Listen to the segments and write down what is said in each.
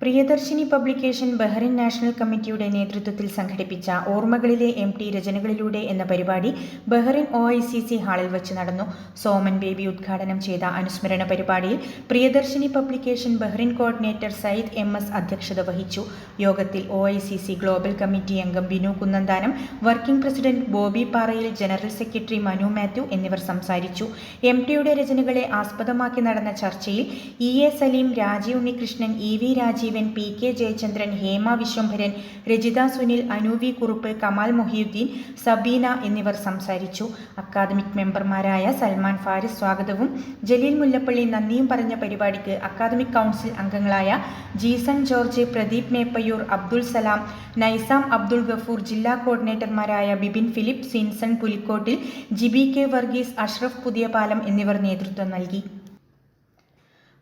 Priyadarshini publication Bahrain national കമ്മിറ്റിയുടെ നേതൃത്വത്തിൽ സംഘടിപ്പിച്ച ഓർമ്മകളിലെ എം ടി രചനകളിലൂടെ എന്ന പരിപാടി Bahrain O I C C ഹാളിൽ വച്ച് നടന്നു. സോമൻ ബേബി ഉദ്ഘാടനം ചെയ്ത അനുസ്മരണ പരിപാടിയിൽ Priyadarshini publication Bahrain coordinator Sayyid M S അധ്യക്ഷത വഹിച്ചു. യോഗത്തിൽ O I C C global committee അംഗം Binu Kunnanthanam working president Bobby Parayil general secretary Manu Mathew എന്നിവർ സംസാരിച്ചു. എം ടിയുടെ രചനകളെ ആസ്പദമാക്കി നടന്ന ചർച്ചയിൽ E A Saleem Rajeev Unnikrishnan E V Rajeevan P K Jayachandran Hema Viswambharan Rajitha Sunil അനൂവി Kurup Kamal Mohiyuddin Sabeena എന്നിവർ സംസാരിച്ചു. അക്കാദമിക് മെമ്പർമാരായ സൽമാൻ ഫാരിസ് സ്വാഗതവും ജലീൽ മുല്ലപ്പള്ളി നന്ദിയും പറഞ്ഞ പരിപാടിക്ക് അക്കാദമിക് കൗൺസിൽ അംഗങ്ങളായ ജീസൺ ജോർജ് പ്രദീപ് മേപ്പയ്യൂർ അബ്ദുൾ സലാം നൈസാം അബ്ദുൾ ഗഫൂർ ജില്ലാ കോർഡിനേറ്റർമാരായ ബിബിൻ ഫിലിപ്പ് സിൻസൺ പുലിക്കോട്ടിൽ ജിബി കെ വർഗീസ് അഷ്റഫ് പുതിയപാലം എന്നിവർ നേതൃത്വം നൽകി.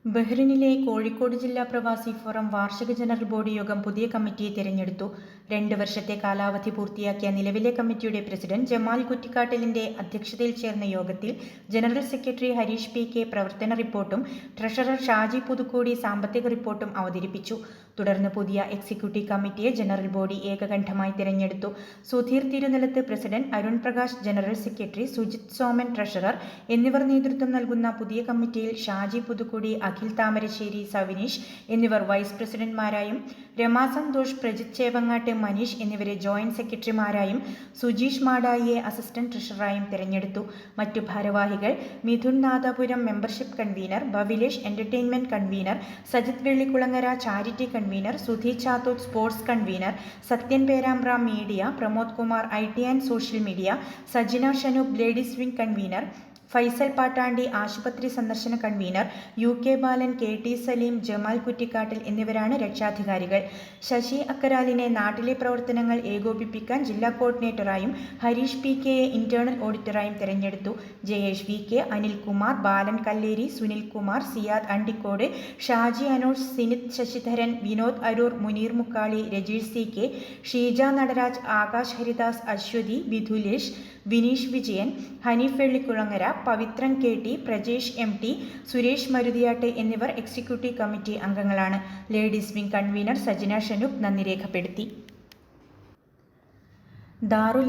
ബഹ്റിനിലെ കോഴിക്കോട് ജില്ലാ പ്രവാസി ഫോറം വാർഷിക ജനറൽ ബോഡി യോഗം പുതിയ കമ്മിറ്റിയെ തിരഞ്ഞെടുത്തു. രണ്ട് വർഷത്തെ കാലാവധി പൂർത്തിയാക്കിയ നിലവിലെ കമ്മിറ്റിയുടെ പ്രസിഡന്റ് ജമാൽ കുറ്റിക്കാട്ടലിന്റെ അധ്യക്ഷതയിൽ ചേർന്ന യോഗത്തിൽ general secretary Harish P K പ്രവർത്തന റിപ്പോർട്ടും ട്രഷറർ ഷാജി പുതുക്കോടി സാമ്പത്തിക റിപ്പോർട്ടും അവതരിപ്പിച്ചു. തുടർന്ന് പുതിയ എക്സിക്യൂട്ടീവ് കമ്മിറ്റിയെ ജനറൽ ബോഡി ഏകകണ്ഠമായി തിരഞ്ഞെടുത്തു. Sudheer Thirunilath president Arun Prakash general secretary Sujith Soman treasurer എന്നിവർ നേതൃത്വം നൽകുന്ന പുതിയ കമ്മിറ്റിയിൽ ഷാജി പുതുക്കുടി അഖിൽ താമരശ്ശേരി സവിനീഷ് എന്നിവർ വൈസ് പ്രസിഡന്റ്മാരായും രമാ സന്തോഷ് പ്രജിത് ചേവങ്ങാട്ട് മനീഷ് എന്നിവരെ ജോയിന്റ് സെക്രട്ടറിമാരായും സുജീഷ് മാടായിയെ അസിസ്റ്റന്റ് ട്രഷററായും തിരഞ്ഞെടുത്തു. മറ്റു ഭാരവാഹികൾ Midhun Nadapuram membership convener Bavilesh entertainment convener Sajith Vellikulangara charity convener Sudhi Chathur sports convener Sathyan Perambra media Pramod Kumar I T and social media Sajina Shanoop ladies wing convener Faisal Pattandi ആശുപത്രി സന്ദർശന convener U K Balan K T Saleem Jamal Kuttikattil എന്നിവരാണ് രക്ഷാധികാരികൾ. ശശി അക്കരാലിനെ നാട്ടിലെ പ്രവർത്തനങ്ങൾ ഏകോപിപ്പിക്കാൻ ജില്ലാ കോർഡിനേറ്ററായും Harish P കെയെ ഇന്റേണൽ ഓഡിറ്ററായും തെരഞ്ഞെടുത്തു. Jayesh V K Anilkumar Balan Kalleri Sunilkumar Siyad Andikode Shaji Anosh Sinith Sasidharan Vinod Arur Muneer Mukkali Rajeesh C K Sheeja Nataraj Akash Haridas Aswathy Bidhulesh Vineesh Vijayan Hanif Vellikulangara Pavithran K T Prajesh M T Suresh Maruthiyat എന്നിവർ executive committee അംഗങ്ങളാണ്. Ladies wing convener Sajina Shanoop നന്ദി രേഖപ്പെടുത്തി.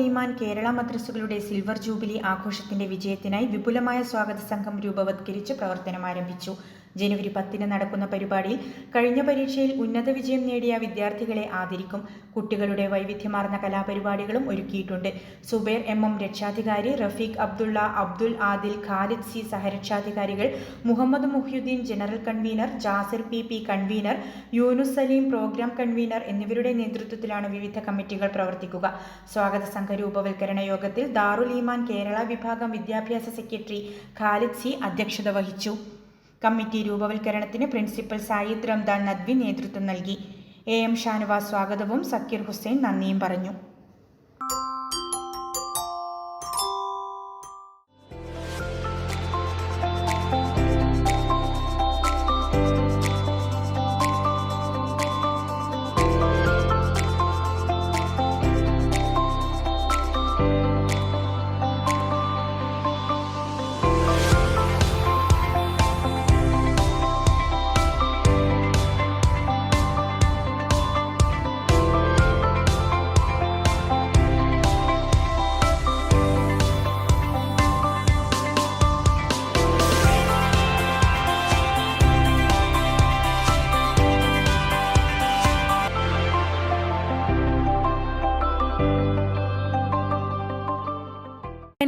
ഈമാൻ കേരള മദ്രസുകളുടെ silver jubilee ആഘോഷത്തിന്റെ വിജയത്തിനായി വിപുലമായ സ്വാഗത സംഘം രൂപവത്കരിച്ച് പ്രവർത്തനം ആരംഭിച്ചു. ജനുവരി പത്തിന് നടക്കുന്ന പരിപാടിയിൽ കഴിഞ്ഞ പരീക്ഷയിൽ ഉന്നത വിജയം നേടിയ വിദ്യാർത്ഥികളെ ആദരിക്കും. കുട്ടികളുടെ വൈവിധ്യമാർന്ന കലാപരിപാടികളും ഒരുക്കിയിട്ടുണ്ട്. സുബേർ എം എം രക്ഷാധികാരി Rafeeq Abdulla Abdul Adil Khalid C സഹരക്ഷാധികാരികൾ Muhammad Muhyuddin general convener Jasir P P convener Yunus Saleem programme convener എന്നിവരുടെ നേതൃത്വത്തിലാണ് വിവിധ കമ്മിറ്റികൾ പ്രവർത്തിക്കുക. സ്വാഗത സംഘ രൂപവൽക്കരണ യോഗത്തിൽ ദാറുൽ ഈമാൻ കേരള വിഭാഗം വിദ്യാഭ്യാസ സെക്രട്ടറി ഖാലിദ് സി അധ്യക്ഷത വഹിച്ചു. കമ്മിറ്റി രൂപവൽക്കരണത്തിന് പ്രിൻസിപ്പൽ സായിദ് റംദാൻ നദ്വി നേതൃത്വം നൽകി. എ എം ഷാനവാസ് സ്വാഗതവും സക്കീർ ഹുസൈൻ നന്ദിയും പറഞ്ഞു.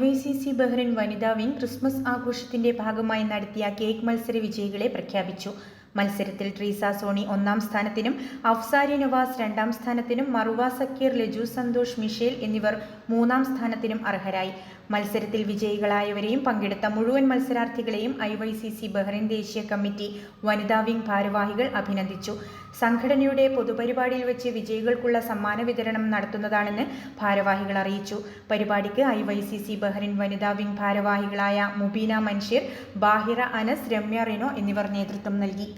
വൈ സി സി ബഹ്റിൻ വനിതാ വിംഗ് ക്രിസ്മസ് ആഘോഷത്തിന്റെ ഭാഗമായി നടത്തിയ കേക്ക് മത്സര വിജയികളെ പ്രഖ്യാപിച്ചു. മത്സരത്തിൽ ട്രീസ സോണി ഒന്നാം സ്ഥാനത്തിനും അഫ്സാരി നവാസ് രണ്ടാം സ്ഥാനത്തിനും മറുവ സക്കീർ ലജു സന്തോഷ് മിഷേൽ എന്നിവർ മൂന്നാം സ്ഥാനത്തിനും അർഹരായി. മത്സരത്തിൽ വിജയികളായവരെയും പങ്കെടുത്ത മുഴുവൻ മത്സരാർത്ഥികളെയും I Y C C Bahrain ദേശീയ കമ്മിറ്റി വനിതാ വിംഗ് ഭാരവാഹികൾ അഭിനന്ദിച്ചു. സംഘടനയുടെ പൊതുപരിപാടിയിൽ വെച്ച് വിജയികൾക്കുള്ള സമ്മാന വിതരണം നടത്തുന്നതാണെന്ന് ഭാരവാഹികൾ അറിയിച്ചു. പരിപാടിക്ക് I Y C C Bahrain വനിതാ വിംഗ് ഭാരവാഹികളായ മുബീന മൻഷീർ ബാഹിറ അനസ് രമ്യ റിനോ എന്നിവർ നേതൃത്വം നൽകി.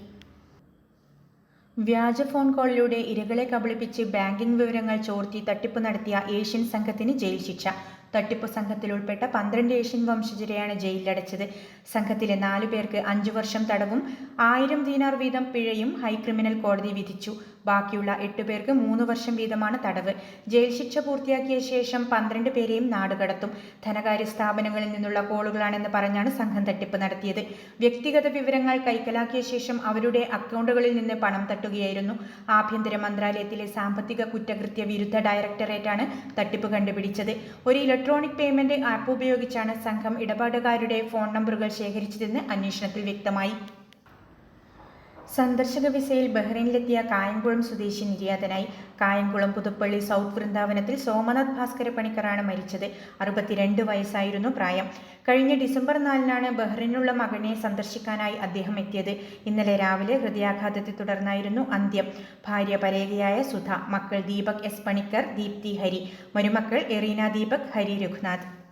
വ്യാജ ഫോൺ കോളിലൂടെ ഇരകളെ കബളിപ്പിച്ച് ബാങ്കിംഗ് വിവരങ്ങൾ ചോർത്തി തട്ടിപ്പ് നടത്തിയ ഏഷ്യൻ സംഘത്തിന് ജയിൽ ശിക്ഷ. തട്ടിപ്പ് സംഘത്തിൽ ഉൾപ്പെട്ട പന്ത്രണ്ട് ഏഷ്യൻ വംശജരെയാണ് ജയിലിലടച്ചത്. സംഘത്തിലെ നാലു പേർക്ക് അഞ്ചു വർഷം തടവും ആയിരം ദീനാർ വീതം പിഴയും ഹൈക്രിമിനൽ കോടതി വിധിച്ചു. ബാക്കിയുള്ള എട്ട് പേർക്ക് മൂന്ന് വർഷം വീതമാണ് തടവ്. ജയിൽ ശിക്ഷ പൂർത്തിയാക്കിയ ശേഷം പന്ത്രണ്ട് പേരെയും നാടുകടത്തും ധനകാര്യ സ്ഥാപനങ്ങളിൽ നിന്നുള്ള കോളുകളാണെന്ന് പറഞ്ഞാണ് സംഘം തട്ടിപ്പ് നടത്തിയത്. വ്യക്തിഗത വിവരങ്ങൾ കൈക്കലാക്കിയ ശേഷം അവരുടെ അക്കൗണ്ടുകളിൽ നിന്ന് പണം തട്ടുകയായിരുന്നു. ആഭ്യന്തര മന്ത്രാലയത്തിലെ സാമ്പത്തിക കുറ്റകൃത്യ വിരുദ്ധ ഡയറക്ടറേറ്റാണ് തട്ടിപ്പ് കണ്ടുപിടിച്ചത്. ഒരു ഇലക്ട്രോണിക് പേയ്മെന്റ് ആപ്പ് ഉപയോഗിച്ചാണ് സംഘം ഇടപാടുകാരുടെ ഫോൺ നമ്പറുകൾ ശേഖരിച്ചതെന്ന് അന്വേഷണത്തിൽ വ്യക്തമായി. സന്ദർശക വിസയിൽ ബഹ്റൈനിലെത്തിയ കായംകുളം സ്വദേശി നിര്യാതനായി. കായംകുളം പുതുപ്പള്ളി സൗത്ത് വൃന്ദാവനത്തിൽ സോമനാഥ് ഭാസ്കര പണിക്കറാണ് മരിച്ചത്. അറുപത്തിരണ്ട് വയസ്സായിരുന്നു പ്രായം. കഴിഞ്ഞ ഡിസംബർ നാലിനാണ് ബഹ്റൈനുള്ള മകനെ സന്ദർശിക്കാനായി അദ്ദേഹം എത്തിയത്. ഇന്നലെ രാവിലെ ഹൃദയാഘാതത്തെ തുടർന്നായിരുന്നു അന്ത്യം. ഭാര്യ പരേതയായ സുധ മക്കൾ ദീപക് എസ് പണിക്കർ ദീപ്തി ഹരി മരുമക്കൾ എറീന ദീപക് ഹരി രഘുനാഥ്.